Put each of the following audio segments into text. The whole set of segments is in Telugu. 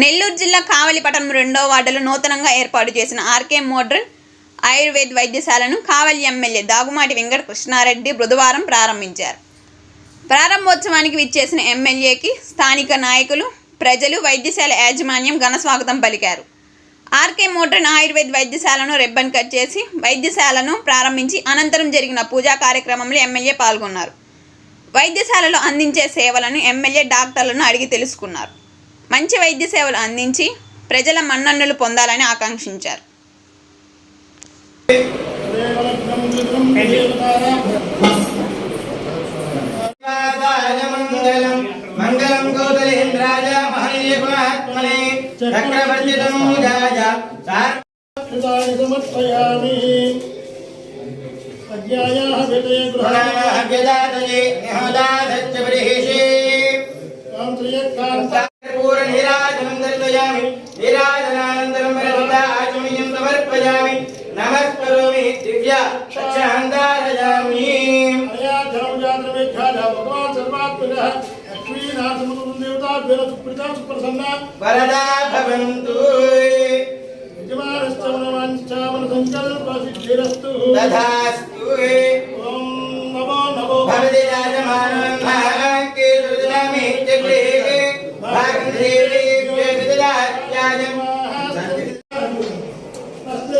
నెల్లూరు జిల్లా కావలిపట్నం రెండో వార్డులో నూతనంగా ఏర్పాటు చేసిన ఆర్కే మోడ్రన్ ఆయుర్వేద్ వైద్యశాలను కావలి ఎమ్మెల్యే దాగుమాటి వెంకట కృష్ణారెడ్డి బుధవారం ప్రారంభించారు. ప్రారంభోత్సవానికి విచ్చేసిన ఎమ్మెల్యేకి స్థానిక నాయకులు ప్రజలు వైద్యశాల యాజమాన్యం ఘన స్వాగతం పలికారు. ఆర్కే మోడ్రన్ ఆయుర్వేద్ వైద్యశాలను రిబ్బన్ కట్ చేసి వైద్యశాలను ప్రారంభించి అనంతరం జరిగిన పూజా కార్యక్రమంలో ఎమ్మెల్యే పాల్గొన్నారు. వైద్యశాలలో అందించే సేవలను ఎమ్మెల్యే డాక్టర్లను అడిగి తెలుసుకున్నారు. మంచి వైద్య సేవలు అందించి ప్రజల మన్నన్నులు పొందాలని ఆకాంక్షించారు. नमः करोमि दिव्या सच्चान्दारयामि भगवान् सर्वात्मकः लक्ष्मीनाथमुदेवताभ्यः सुप्रीता सुप्रसन्ना। वरदा भवन्तु। यजमानश्च वनवांश्चावन सङ्कल्पसिद्धिरस्तु तथास्तु ॐ नमो नमो भवति राजमानं भागे रुद्रमे च गृहे भागधेवे व्यभिदलात्याजमा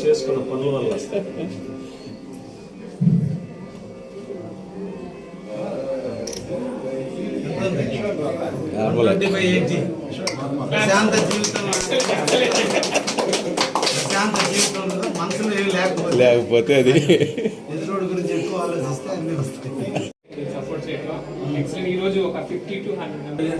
చేసుకున్న పనుల వల్ల. ప్రశాంత జీవితం ప్రశాంత లేకపోతే లేకపోతే అది. గురించి ఎక్కువ ఆలోచిస్తే వస్తాయి. సపోర్ట్ చేయడం యాక్చువల్లీ ఈ రోజు ఒక ఫిఫ్టీ టు హండ్రెడ్